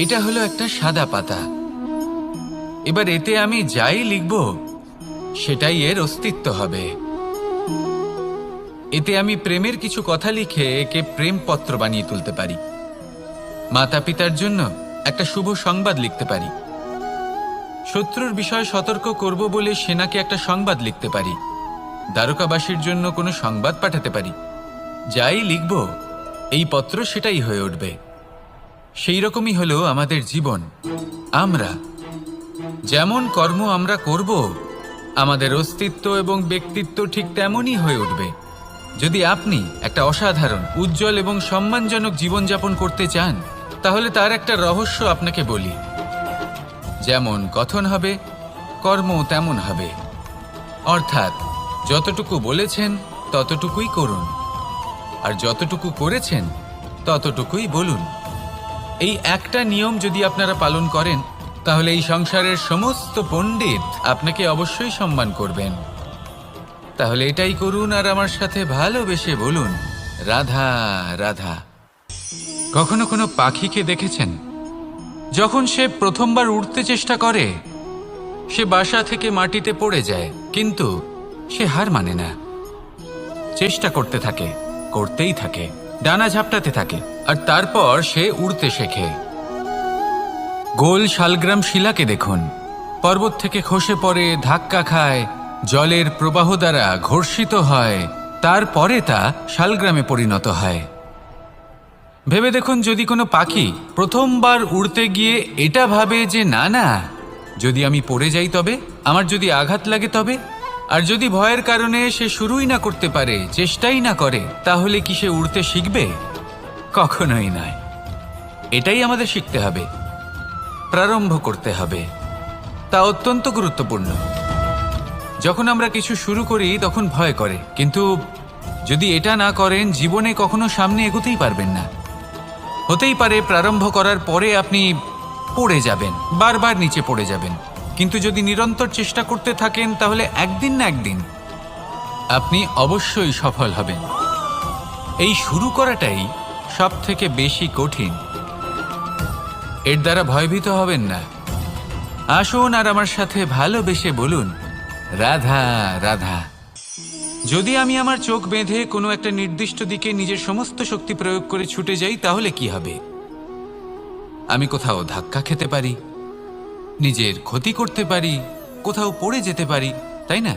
এটা হলো একটা সাদা পাতা। এবার এতে আমি যাই লিখব, সেটাই এর অস্তিত্ব হবে। এতে আমি প্রেমের কিছু কথা লিখে একে প্রেম পত্র বানিয়ে তুলতে পারি। মাতা পিতার জন্য একটা শুভ সংবাদ লিখতে পারি। শত্রুর বিষয়ে সতর্ক করব বলে সেনাকে একটা সংবাদ লিখতে পারি। দ্বারকাবাসীর জন্য কোনো সংবাদ পাঠাতে পারি। যাই লিখব, এই পত্র সেটাই হয়ে উঠবে। সেই রকমই হলো আমাদের জীবন। আমরা, যেমন কর্ম আমরা করব, আমাদের অস্তিত্ব এবং ব্যক্তিত্ব ঠিক তেমনই হয়ে উঠবে। যদি আপনি একটা অসাধারণ, উজ্জ্বল এবং সম্মানজনক জীবনযাপন করতে চান, তাহলে তার একটা রহস্য আপনাকে বলি। যেমন কথন হবে কর্ম তেমন হবে। অর্থাৎ, যতটুকু বলেছেন, ততটুকুই করুন। আর যতটুকু করেছেন, ততটুকুই বলুন। এই একটা নিয়ম যদি আপনারা পালন করেন, তাহলে এই সংসারের সমস্ত পণ্ডিত আপনাকে অবশ্যই সম্মান করবেন। তাহলে এটাই করুন আর আমার সাথে ভালোবেসে বলুন, রাধা রাধা। কখনো কোনো পাখিকে দেখেছেন? যখন সে প্রথমবার উঠতে চেষ্টা করে, সে বাসা থেকে মাটিতে পড়ে যায়, কিন্তু সে হার মানে না। চেষ্টা করতে থাকে, করতেই থাকে। ডানা ঝাপটাতে থাকে, আর তারপর সে উড়তে শেখে। গোল শালগ্রাম শিলাকে দেখুন। পর্বত থেকে খসে পড়ে, ধাক্কা খায়, জলের প্রবাহ দ্বারা ঘর্ষিত হয়, তারপরে তা শালগ্রামে পরিণত হয়। ভেবে দেখুন যদি কোনো পাখি প্রথমবার উড়তে গিয়ে এটা ভাবে যে, না না, যদি আমি পড়ে যাই তবে, আমার যদি আঘাত লাগে তবে আর যদি ভয়ের কারণে সে শুরুই না করতে পারে, চেষ্টাই না করে, তাহলে কি সে উড়তে শিখবে? কখনোই নয়। এটাই আমাদের শিখতে হবে। প্রারম্ভ করতে হবে। তা অত্যন্ত গুরুত্বপূর্ণ। যখন আমরা কিছু শুরু করি, তখন ভয় করে। কিন্তু যদি এটা না করেন, জীবনে কখনো সামনে এগোতেই পারবেন না। হতেই পারে, প্রারম্ভ করার পরে আপনি পড়ে যাবেন, বারবার নিচে পড়ে যাবেন। কিন্তু যদি নিরন্তর চেষ্টা করতে থাকেন, তাহলে একদিন না একদিন আপনি অবশ্যই সফল হবেন। এই শুরু করাটাই সব থেকে বেশি কঠিন। এর দ্বারা ভয়ভীত হবেন না। আসুন আর আমার সাথে ভালোবেসে বলুন, রাধা রাধা। যদি আমি আমার চোখ বেঁধে কোনো একটা নির্দিষ্ট দিকে নিজের সমস্ত শক্তি প্রয়োগ করে ছুটে যাই, তাহলে কি হবে? আমি কোথাও ধাক্কা খেতে পারি। নিজের ক্ষতি করতে পারি, কোথাও পড়ে যেতে পারি, তাই না?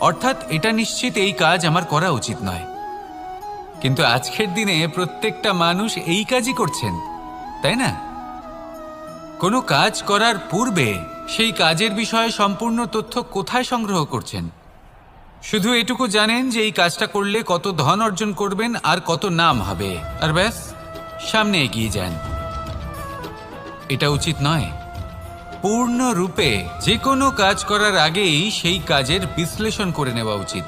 অর্থাৎ এটা নিশ্চিত এই কাজ আমার করা উচিত নয়। কিন্তু আজকের দিনে প্রত্যেকটা মানুষ এই কাজই করছেন, তাই না? কোনো কাজ করার পূর্বে সেই কাজের বিষয়ে সম্পূর্ণ তথ্য কোথায় সংগ্রহ করছেন? শুধু এটুকু জানেন যে এই কাজটা করলে কত ধন অর্জন করবেন আর কত নাম হবে। আর ব্যাস, সামনে এগিয়ে যান। এটা উচিত নয়। পূর্ণরূপে যে কোনো কাজ করার আগেই সেই কাজের বিশ্লেষণ করে নেওয়া উচিত।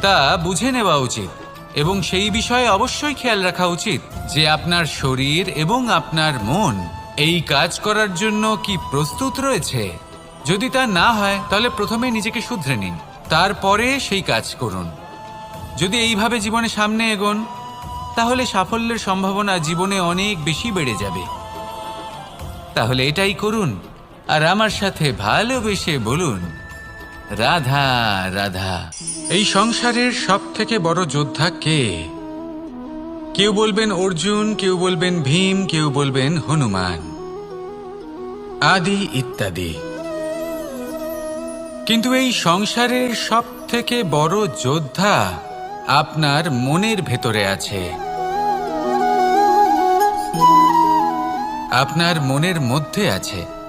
তা বুঝে নেওয়া উচিত এবং সেই বিষয়ে অবশ্যই খেয়াল রাখা উচিত যে আপনার শরীর এবং আপনার মন এই কাজ করার জন্য কি প্রস্তুত রয়েছে। যদি তা না হয়, তাহলে প্রথমে নিজেকে শুধরে নিন, তারপরে সেই কাজ করুন। যদি এইভাবে জীবনে সামনে এগোন, তাহলে সাফল্যের সম্ভাবনা জীবনে অনেক বেশি বেড়ে যাবে। তাহলে এটাই করুন। আর আমার সাথে ভালোবেসে বলুন, রাধা রাধা। এই সংসারের সব থেকে বড় যোদ্ধা কে? কেউ বলবেন অর্জুন, কেউ বলবেন ভীম, কেউ বলবেন হনুমান, আদি ইত্যাদি। কিন্তু এই সংসারের সব থেকে বড় যোদ্ধা আপনার মনের ভেতরে আছে। আপনার মনের মধ্যে আছে।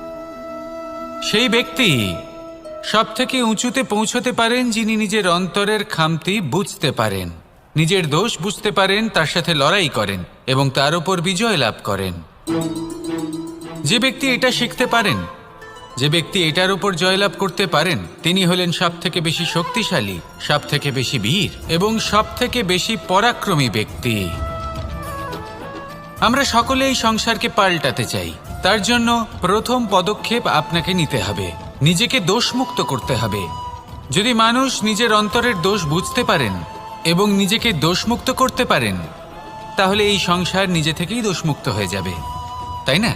সেই ব্যক্তি সব থেকে উঁচুতে পৌঁছতে পারেন যিনি নিজের অন্তরের খামতি বুঝতে পারেন, নিজের দোষ বুঝতে পারেন, তার সাথে লড়াই করেন এবং তার উপর বিজয় লাভ করেন। যে ব্যক্তি এটা শিখতে পারেন, যে ব্যক্তি এটার উপর জয়লাভ করতে পারেন, তিনি হলেন সব থেকে বেশি শক্তিশালী সব থেকে বেশি বীর এবং সব থেকে বেশি পরাক্রমী ব্যক্তি। আমরা সকলে এই সংসারকে পাল্টাতে চাই। তার জন্য প্রথম পদক্ষেপ আপনাকে নিতে হবে। নিজেকে দোষমুক্ত করতে হবে। যদি মানুষ নিজের অন্তরের দোষ বুঝতে পারেন এবং নিজেকে দোষমুক্ত করতে পারেন, তাহলে এই সংসার নিজে থেকেই দোষমুক্ত হয়ে যাবে। তাই না?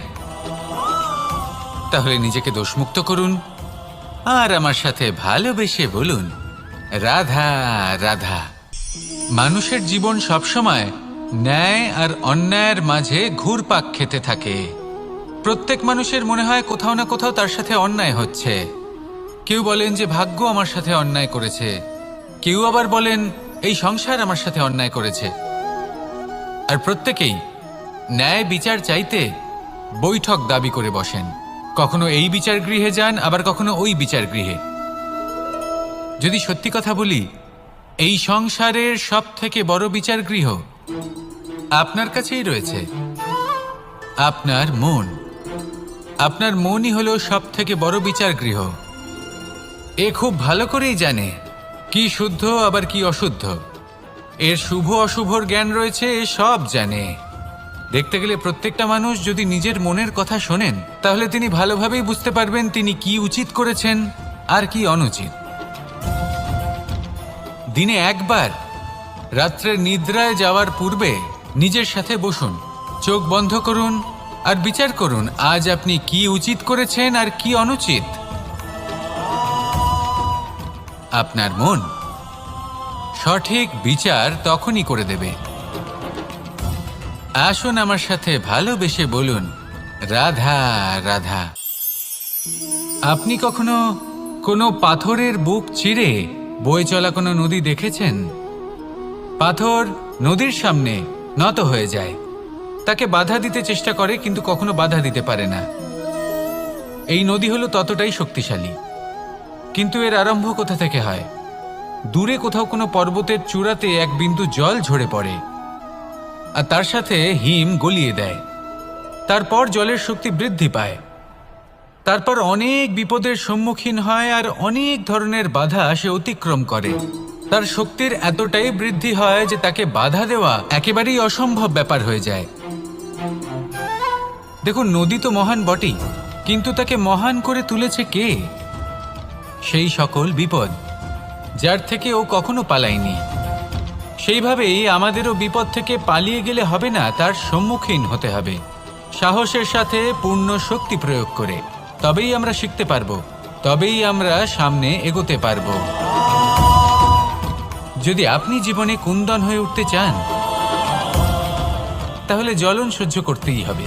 তাহলে নিজেকে দোষমুক্ত করুন। আর আমার সাথে ভালোবেসে বলুন, রাধা রাধা। মানুষের জীবন সবসময় ন্যায় আর অন্যায়ের মাঝে ঘুরপাক খেতে থাকে। প্রত্যেক মানুষের মনে হয় কোথাও না কোথাও তার সাথে অন্যায় হচ্ছে। কেউ বলেন যে ভাগ্য আমার সাথে অন্যায় করেছে। কেউ আবার বলেন, এই সংসার আমার সাথে অন্যায় করেছে। আর প্রত্যেকেই ন্যায় বিচার চাইতে বৈঠক দাবি করে বসেন। কখনো এই বিচার গৃহে যান, আবার কখনো ওই বিচার গৃহে। যদি সত্যি কথা বলি, এই সংসারের সব থেকে বড় বিচার গৃহ আপনার কাছেই রয়েছে। আপনার মন। আপনার মনই হলো সব থেকে বড় বিচার গৃহ এ খুব ভালো করেই জানে কি শুদ্ধ, আবার কি অশুদ্ধ। এর শুভ অশুভর জ্ঞান রয়েছে, এ সব জানে। দেখতে গেলে প্রত্যেকটা মানুষ যদি নিজের মনের কথা শোনেন, তাহলে তিনি ভালোভাবেই বুঝতে পারবেন তিনি কি উচিত করেছেন আর কি অনুচিত। দিনে একবার রাত্রের নিদ্রায় যাওয়ার পূর্বে নিজের সাথে বসুন, চোখ বন্ধ করুন আর বিচার করুন, আজ আপনি কি উচিত করেছেন আর কি অনুচিত? আপনার মন সঠিক বিচার তখনই করে দেবে। আসুন আমার সাথে ভালোবেসে বলুন, রাধা রাধা। আপনি কখনো কোনো পাথরের বুক চিরে বয়ে চলা কোনো নদী দেখেছেন? পাথর নদীর সামনে নত হয়ে যায়। তাকে বাধা দিতে চেষ্টা করে, কিন্তু কখনো বাধা দিতে পারে না। এই নদী হলো ততটাই শক্তিশালী। কিন্তু এর আরম্ভ কোথা থেকে হয়? দূরে কোথাও কোনো পর্বতের চূড়াতে এক বিন্দু জল ঝরে পড়ে, আর তার সাথে হিম গলিয়ে দেয়। তারপর জলের শক্তি বৃদ্ধি পায়। তারপর অনেক বিপদের সম্মুখীন হয়, আর অনেক ধরনের বাধা সে অতিক্রম করে। তার শক্তির এতটাই বৃদ্ধি হয় যে তাকে বাধা দেওয়া একেবারেই অসম্ভব ব্যাপার হয়ে যায়। দেখুন, নদী তো মহান বটেই, কিন্তু তাকে মহান করে তুলেছে কে? সেই সকল বিপদ, যার থেকে ও কখনো পালায়নি। সেইভাবেই আমাদেরও বিপদ থেকে পালিয়ে গেলে হবে না, তার সম্মুখীন হতে হবে। সাহসের সাথে পূর্ণ শক্তি প্রয়োগ করে, তবেই আমরা শিখতে পারব, তবেই আমরা সামনে এগোতে পারব। যদি আপনি জীবনে কুন্দন হয়ে উঠতে চান, তাহলে জ্বলন সহ্য করতেই হবে।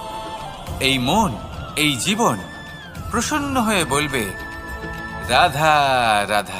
এই মন এই জীবন প্রসন্ন হয়ে বলবে রাধা রাধা।